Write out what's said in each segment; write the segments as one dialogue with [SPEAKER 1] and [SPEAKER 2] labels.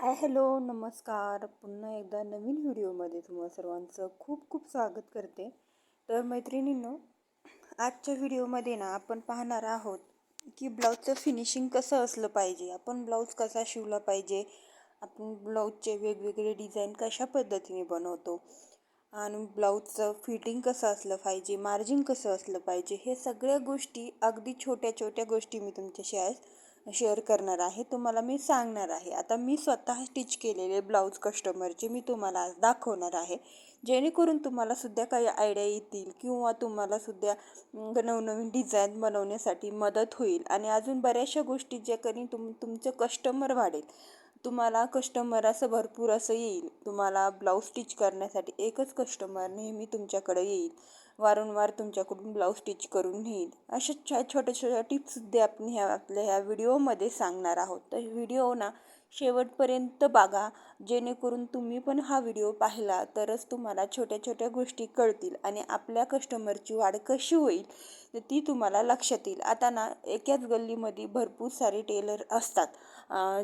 [SPEAKER 1] Hi hello नमस्कार. पुन्हा एकदा नवीन व्हिडिओमध्ये तुम्हा सर्वांचं खूप खूप स्वागत करते. तर मैत्रिणींनो आजच्या व्हिडिओमध्ये ना आपण पाहणार आहोत की ब्लाऊजचं फिनिशिंग कसं असलं पाहिजे? आपण ब्लाऊज कसा शिवला पाहिजे? आपण ब्लाऊजचे वेगवेगळे डिझाईन कशा पद्धतीने बनवतो? आणि ब्लाऊजचं फिटिंग कसं असलं पाहिजे? मार्जिन कसं असलं पाहिजे? हे सगळ्या गोष्टी अगदी छोट्या छोट्या गोष्टी मी तुमच्याशी आज शेअर करणार आहे तुम्हाला मी सांगणार आहे. आता मी स्वतः स्टिच केलेले ब्लाऊज कस्टमरचे मी तुम्हाला आज दाखवणार आहे. जेणेकरून तुम्हाला सुद्धा काही आयडिया येतील किंवा तुम्हाला सुद्धा नवनवीन डिझाईन बनवण्यासाठी मदत होईल. आणि अजून बऱ्याचशा गोष्टी ज्या करीन तुम तुमचं कस्टमर वाढेल. तुम्हाला कस्टमर असं भरपूर असं येईल. तुम्हाला ब्लाऊज स्टिच करण्यासाठी एकच कस्टमर नेहमी तुमच्याकडे येईल. वारंवार तुमच्याकडून ब्लाऊज स्टिच करून घेईल अशा छा छोट्या छोट्या टिप्ससुद्धा आपण ह्या आपल्या ह्या व्हिडिओमध्ये सांगणार आहोत. तर व्हिडिओ ना शेवटपर्यंत बघा. जेणेकरून तुम्ही पण हा व्हिडिओ पाहिला तरच तुम्हाला छोट्या छोट्या गोष्टी कळतील आणि आपल्या कस्टमरची वाढ कशी होईल तर ती तुम्हाला लक्षात येईल. आता ना एकाच गल्लीमध्ये भरपूर सारे टेलर असतात.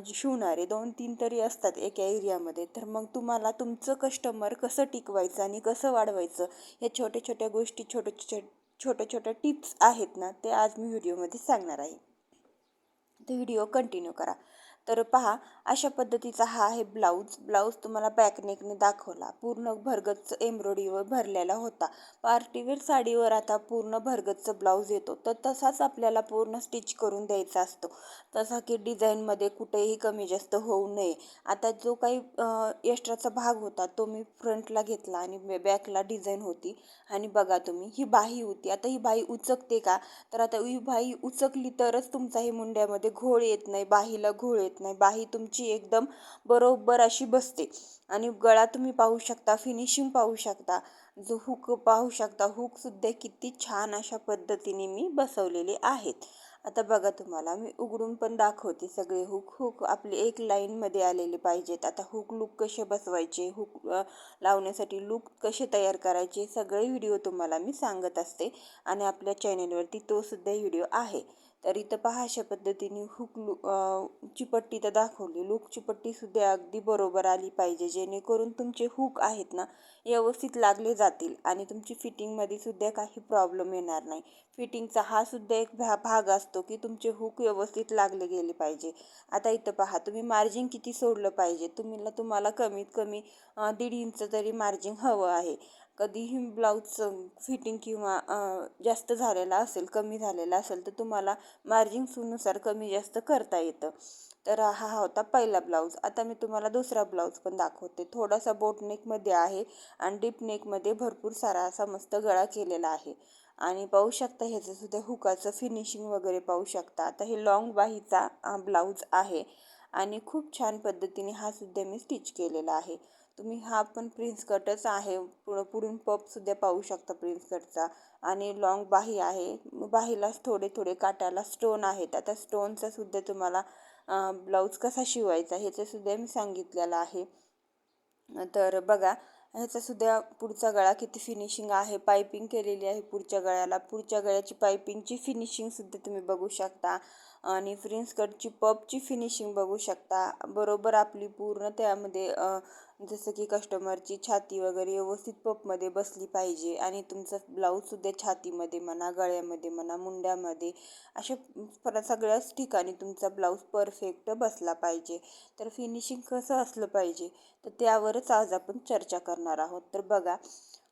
[SPEAKER 1] शिवणारे दोन तीन तरी असतात एका एरियामध्ये तर मग तुम्हाला तुमचं कस्टमर कसं टिकवायचं आणि कसं वाढवायचं या छोट्या छोट्या गोष्टी छोट्या छोट्या छोट्या छोट्या टिप्स आहेत ना ते आज मी व्हिडिओमध्ये सांगणार आहे. तर व्हिडिओ कंटिन्यू करा. तर पहा अशा पद्धतीचा हा आहे ब्लाऊज. ब्लाऊज तुम्हाला बॅकनेकने दाखवला. पूर्ण भरगतच एम्ब्रॉयडरीवर भरलेला होता. पार्टीवेअर साडीवर आता पूर्ण भरगतचं ब्लाऊज येतो. तर तसाच आपल्याला पूर्ण स्टिच करून द्यायचा असतो. तसा की डिझाईनमध्ये कुठेही कमी जास्त होऊ नये. आता जो काही एक्स्ट्राचा भाग होता तो मी फ्रंटला घेतला आणि बॅकला डिझाईन होती. आणि बघा तुम्ही ही बाही होती. आता ही बाही उचकते का? तर आता ही बाही उचकली तरच तुमचा हे मुंड्यामध्ये घोळ येत नाही. बाहीला घोळ येत नाही. बाही तुमची एकदम बरोबर अशी बसते. आणि गळा तुम्ही पाहू शकता फिनिशिंग पाहू शकता. जो हुक पाहू शकता हुकसुद्धा किती छान अशा पद्धतीने मी बसवलेले आहेत. आता बघा तुम्हाला मी उघडून पण दाखवते सगळे हुक हुक आपले एक लाईनमध्ये आलेले पाहिजेत. आता हुक लूक कसे बसवायचे? हुक लावण्यासाठी लूक कसे तयार करायचे? सगळे व्हिडिओ तुम्हाला मी सांगत असते. आणि आपल्या चॅनेलवरती तोसुद्धा व्हिडिओ आहे. तर इथं पहा अशा पद्धतीने हुक लू ची पट्टी तर दाखवली. लूकची पट्टीसुद्धा अगदी बरोबर आली पाहिजे. जेणेकरून तुमचे हुक आहेत ना व्यवस्थित लागले जातील आणि तुमची फिटिंगमध्ये सुद्धा काही प्रॉब्लेम येणार नाही. फिटिंगचा हा सुद्धा एक भा भाग असतो की तुमचे हुक व्यवस्थित लागले गेले पाहिजे. आता इथं पहा तुम्ही मार्जिन किती सोडलं पाहिजे? तुम्ही तुम्हाला कमीत कमी दीड इंच तरी मार्जिन हवं आहे कधीही ब्लाऊजचं फिटिंग किंवा जास्त झालेला असेल कमी झालेला असेल तर तुम्हाला मार्जिंगनुसार कमी जास्त करता येतं. तर हा होता पहिला ब्लाऊज आता मी तुम्हाला दुसरा ब्लाऊज पण दाखवते. थोडासा बोट नेकमध्ये आहे आणि डीप नेकमध्ये भरपूर सारा असा मस्त गळा केलेला आहे. आणि पाहू शकता ह्याचंसुद्धा हुकाचं फिनिशिंग वगैरे पाहू शकता. आता हे लॉंग बाहीचा ब्लाऊज आहे. आणि खूप छान पद्धतीने हा सुद्धा मी स्टिच केलेला आहे. तुम्ही हा पण प्रिन्स कटच आहे. पुढं पुढून पपसुद्धा पाहू शकता प्रिन्स कटचा. आणि लॉंग बाही आहे. बाहीलाच थोडे थोडे काटाला स्टोन आहेत. आता स्टोनचा सुद्धा तुम्हाला ब्लाऊज कसा शिवायचा ह्याचंसुद्धा मी सांगितलेलं आहे. तर बघा ह्याचासुद्धा पुढचा गळा किती फिनिशिंग आहे. पायपिंग केलेली आहे पुढच्या गळ्याला. पुढच्या गळ्याची पायपिंगची फिनिशिंगसुद्धा तुम्ही बघू शकता. आणि फ्रिन्स कटची पपची फिनिशिंग बघू शकता. बरोबर आपली पूर्ण त्यामध्ये जसं की कस्टमरची छाती वगैरे व्यवस्थित पपमध्ये बसली पाहिजे आणि तुमचा ब्लाऊजसुद्धा छातीमध्ये म्हणा गळ्यामध्ये म्हणा मुंड्यामध्ये अशा परत सगळ्याच ठिकाणी तुमचा ब्लाऊज परफेक्ट बसला पाहिजे. तर फिनिशिंग कसं असलं पाहिजे तर त्यावरच आज आपण चर्चा करणार आहोत. तर बघा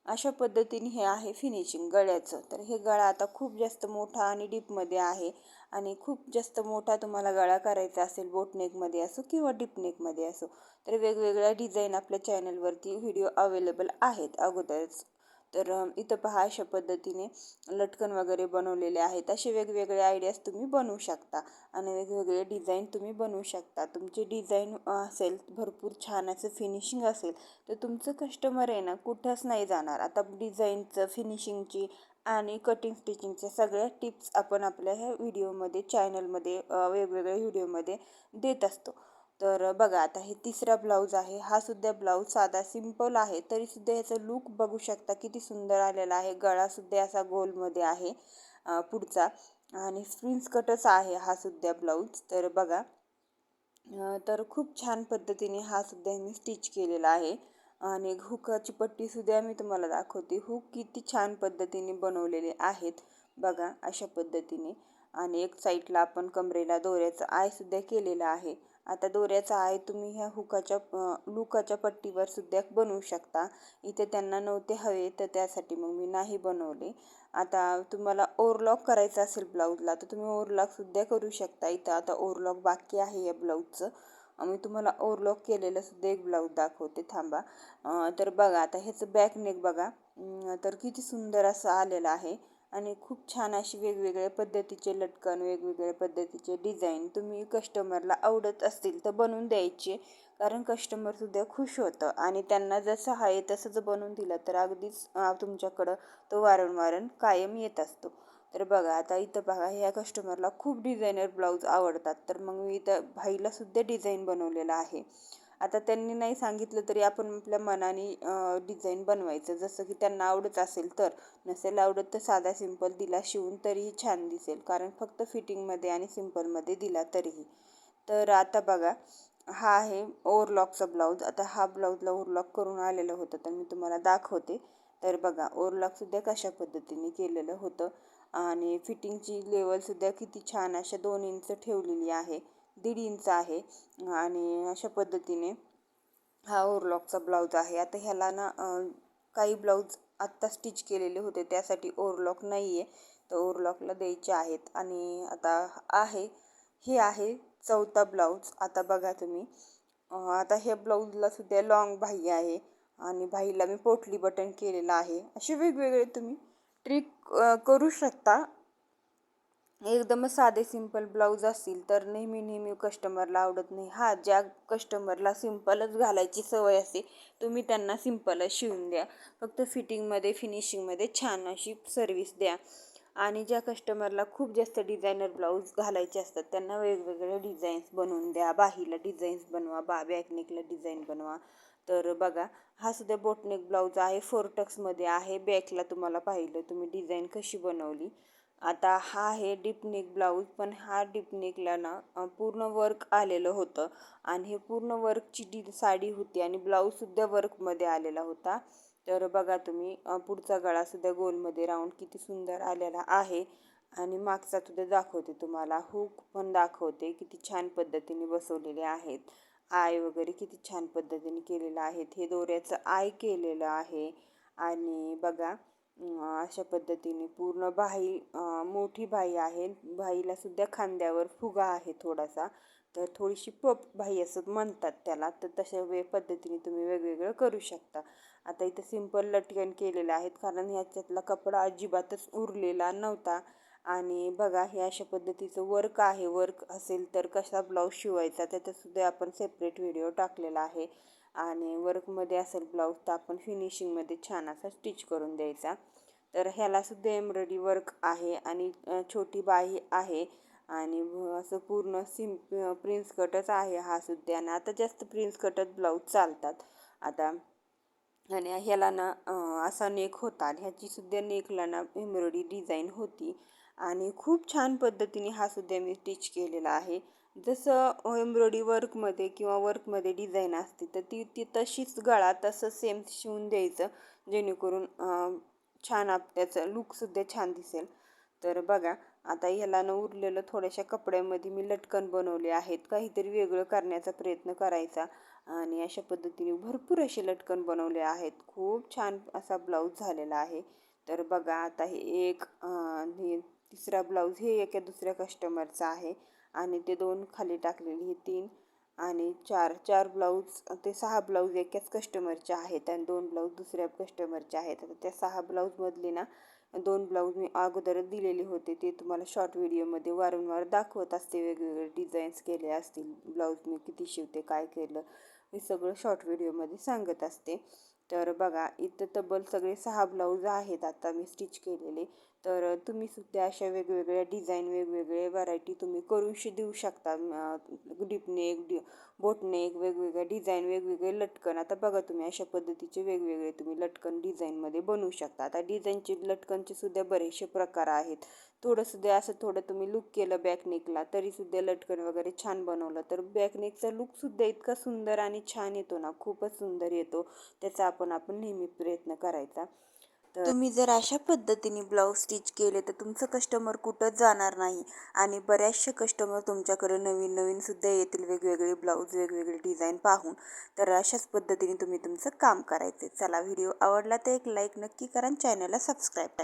[SPEAKER 1] अशा पद्धतीने हे आहे फिनिशिंग गळ्याचं. तर हे गळा आता खूप जास्त मोठा आणि डीपमध्ये आहे. आणि खूप जास्त मोठा तुम्हाला गळा करायचा असेल बोटनेकमध्ये असो किंवा डिपनेकमध्ये असो तर वेगवेगळ्या डिझाईन आपल्या चॅनलवरती व्हिडिओ अवेलेबल आहेत अगोदरच. तर इथं पहा अशा पद्धतीने लटकन वगैरे बनवलेले आहेत. असे वेगवेगळे आयडियाज तुम्ही बनवू शकता आणि वेगवेगळे डिझाईन तुम्ही बनवू शकता. तुमचे डिझाईन असेल भरपूर छान असं फिनिशिंग असेल तर तुमचं कस्टमर आहे ना कुठंच नाही जाणार. आता डिझाईनचं फिनिशिंगची आणि कटिंग स्टिचिंगचे सगळ्या टिप्स आपण आपल्या ह्या व्हिडिओमध्ये चॅनलमध्ये वेगवेगळ्या व्हिडिओमध्ये देत असतो. तर बघा आता हे तिसरा ब्लाऊज आहे. हा सुद्धा ब्लाऊज साधा सिंपल आहे. तरीसुद्धा ह्याचा लूक बघू शकता किती सुंदर आलेला आहे. गळासुद्धा असा गोलमध्ये आहे पुढचा. आणि स्प्रिन्स कटच आहे हा सुद्धा ब्लाऊज तर बघा तर खूप छान पद्धतीने हा सुद्धा मी स्टिच केलेला आहे. आणि हुकाची पट्टीसुद्धा मी तुम्हाला दाखवते. हुक किती छान पद्धतीने बनवलेले आहेत बघा अशा पद्धतीने. आणि एक साईडला आपण कमरेला दोऱ्याचा आयसुद्धा केलेला आहे. आता दोऱ्याचा आय तुम्ही ह्या हुकाच्या लुकाच्या पट्टीवर सुद्धा बनवू शकता. इथे त्यांना नव्हते हवे तर त्यासाठी मग मी नाही बनवले. आता तुम्हाला ओरलॉक करायचं असेल ब्लाऊजला तर तुम्ही ओरलॉकसुद्धा करू शकता. इथं आता ओरलॉक बाकी आहे या ब्लाऊजचं. मी तुम्हाला ओव्हरलॉक केलेलं सुद्धा एक ब्लाऊज दाखवते थांबा. तर बघा आता ह्याचं बॅक नेक बघा. तर किती सुंदर असं आलेलं आहे आणि खूप छान अशी वेगवेगळ्या पद्धतीचे लटकन वेगवेगळ्या पद्धतीचे डिझाईन तुम्ही कस्टमरला आवडत असतील तर बनवून द्यायचे कारण कस्टमरसुद्धा खुश होतं. आणि त्यांना जसं आहे तसंच बनवून दिलं तर अगदीच तुमच्याकडं तो वारंवार कायम येत असतो. तर बघा आता इथं बघा ह्या कस्टमरला खूप डिझायनर ब्लाऊज आवडतात. तर मग मी इथं भाईलासुद्धा डिझाईन बनवलेलं आहे. आता त्यांनी नाही सांगितलं तरी आपण आपल्या मनाने डिझाईन बनवायचं. जसं की त्यांना आवडत असेल तर. नसेल आवडत तर साधा सिंपल दिला शिवून तरीही छान दिसेल. कारण फक्त फिटिंगमध्ये आणि सिंपलमध्ये दिला तरीही. तर आता बघा हा आहे ओवरलॉकचा ब्लाऊज आता हा ब्लाऊजला ओरलॉक करून आलेलं होतं. तर मी तुम्हाला दाखवते. तर बघा ओरलॉकसुद्धा कशा पद्धतीने केलेलं होतं. आणि फिटिंगची लेवलसुद्धा किती छान अशा दोन इंच ठेवलेली आहे. दीड इंच आहे आणि अशा पद्धतीने हा ओरलॉकचा ब्लाऊज आहे. आता ह्याला ना काही ब्लाऊज आत्ता स्टिच केलेले होते त्यासाठी ओरलॉक नाही आहे तर ओरलॉकला द्यायचे आहेत आणि आता आहे हे आहे चौथा ब्लाऊज आता बघा तुम्ही. आता ह्या ब्लाऊजला सुद्धा लॉंग भाई आहे आणि भाईला मी पोटली बटन केलेलं आहे. असे वेगवेगळे तुम्ही ट्रिक करू शकता. एकदमच साधे सिंपल ब्लाऊज असतील तर नेहमी नेहमी कस्टमरला आवडत नाही. हा ज्या कस्टमरला सिंपलच घालायची सवय असते तुम्ही त्यांना सिंपलच शिवून द्या. फक्त फिटिंगमध्ये फिनिशिंगमध्ये छान अशी सर्विस द्या. आणि ज्या कस्टमरला खूप जास्त डिझायनर ब्लाऊज घालायचे असतात त्यांना वेगवेगळे डिझाईन्स बनवून द्या. बाहीला डिझाईन्स बनवा बा बॅकनेकला डिझाईन बनवा. तर बघा हा सुद्धा बोटनेक ब्लाऊज आहे फोर टक्समध्ये आहे बॅकला तुम्हाला पाहिलं तुम्ही डिझाईन कशी बनवली. आता हा आहे डिपनेक ब्लाऊज पण हा डिपनेकला ना पूर्ण वर्क आलेलं होतं. आणि हे पूर्ण वर्कची डी साडी होती आणि ब्लाऊजसुद्धा वर्कमध्ये आलेला होता. तर बघा तुम्ही पुढचा गळासुद्धा गोलमध्ये राऊंड किती सुंदर आलेला आहे. आणि मागचा सुद्धा दाखवते तुम्हाला. हुक पण दाखवते किती छान पद्धतीने बसवलेले आहेत. आय वगैरे किती छान पद्धतीने केलेलं आहेत हे दोऱ्याचं आय केलेलं आहे. आणि बघा अशा पद्धतीने पूर्ण बाही मोठी बाई आहे. बाईला सुद्धा खांद्यावर फुगा आहे थोडासा. तर थोडीशी पप बाई असं म्हणतात त्याला. तर तशा वे पद्धतीने तुम्ही वेगवेगळं करू शकता. आता इथं सिंपल लटकन केलेलं आहेत. कारण ह्याच्यातला कपडा अजिबातच उरलेला नव्हता. आणि बघा हे अशा पद्धतीचं वर्क आहे. वर्क असेल तर कसा ब्लाऊज शिवायचा त्याचासुद्धा आपण सेपरेट व्हिडिओ टाकलेला आहे. आणि वर्कमध्ये असेल ब्लाऊज तर आपण फिनिशिंगमध्ये छान असा स्टिच करून द्यायचा. तर ह्यालासुद्धा एम्ब्रॉयडरी वर्क आहे आणि छोटी बाही आहे आणि असं पूर्ण सिम प्रिन्स कटच आहे हा सुद्धा. आणि आता जास्त प्रिन्स कटच ब्लाऊज चालतात. आता आणि ह्याला ना असा नेक होता आणि ह्याची सुद्धा नेकला ना एम्ब्रॉयडरी डिझाईन होती. आणि खूप छान पद्धतीने हा सुद्धा मी स्टिच केलेला आहे. जसं एम्ब्रॉयडरी वर्कमध्ये किंवा वर्कमध्ये डिझाईन असते तर ती ती तशीच गळा तसं सेम शिवून द्यायचं जेणेकरून छान आप त्याचं लुकसुद्धा छान दिसेल. तर बघा आता ह्याला न उरलेलं थोड्याशा कपड्यामध्ये मी लटकन बनवले आहेत. काहीतरी वेगळं करण्याचा प्रयत्न करायचा आणि अशा पद्धतीने भरपूर असे लटकन बनवले आहेत. खूप छान असा ब्लाऊज झालेला आहे. तर बघा आता हे एक तिसरा ब्लाऊज हे एका दुसऱ्या कस्टमरचा आहे. आणि ते दोन खाली टाकलेली हे तीन आणि चार चार ब्लाऊज ते सहा ब्लाऊज एकाच कस्टमरचे आहेत आणि दोन ब्लाऊज दुसऱ्या कस्टमरचे आहेत. आता त्या सहा ब्लाऊजमधले ना दोन ब्लाऊज मी अगोदरच दिलेले होते. ते तुम्हाला शॉर्ट व्हिडिओमध्ये वारंवार दाखवत असते. वेगवेगळे डिझाईन्स केले असतील. ब्लाऊज मी किती शिवते काय केलं हे सगळं शॉर्ट व्हिडिओमध्ये सांगत असते. तर बघा इथं तब्बल सगळे सहा ब्लाऊज आहेत. आता मी स्टिच केलेले. तर तुम्ही सुद्धा अशा वेगवेगळ्या डिझाईन वेगवेगळे व्हरायटी तुम्ही करूनशी देऊ शकता. डिपनेक डि बोटनेक वेगवेगळ्या डिझाईन वेगवेगळे लटकन. आता बघा तुम्ही अशा पद्धतीचे वेगवेगळे तुम्ही लटकन डिझाईनमध्ये बनवू शकता. आता डिझाईनचे लटकनचे सुद्धा बरेचसे प्रकार आहेत. थोडंसुद्धा असं थोडं तुम्ही लुक केलं बॅकनेकला तरीसुद्धा लटकन वगैरे छान बनवलं. तर बॅकनेकचा लुकसुद्धा इतका सुंदर आणि छान येतो ना खूपच सुंदर येतो. त्याचा आपण आपण नेहमी प्रयत्न करायचा. तर तुम्ही जर अशा पद्धतीने ब्लाऊज स्टिच केले तर तुमचं कस्टमर कुठंच जाणार नाही. आणि बऱ्याचशे कस्टमर तुमच्याकडे नवीन नवीन सुद्धा येतील वेगवेगळे ब्लाऊज वेगवेगळे डिझाईन पाहून. तर अशाच पद्धतीने तुम्ही तुमचं काम करायचे चला व्हिडिओ आवडला तर एक लाईक नक्की करा चॅनलला सबस्क्राईब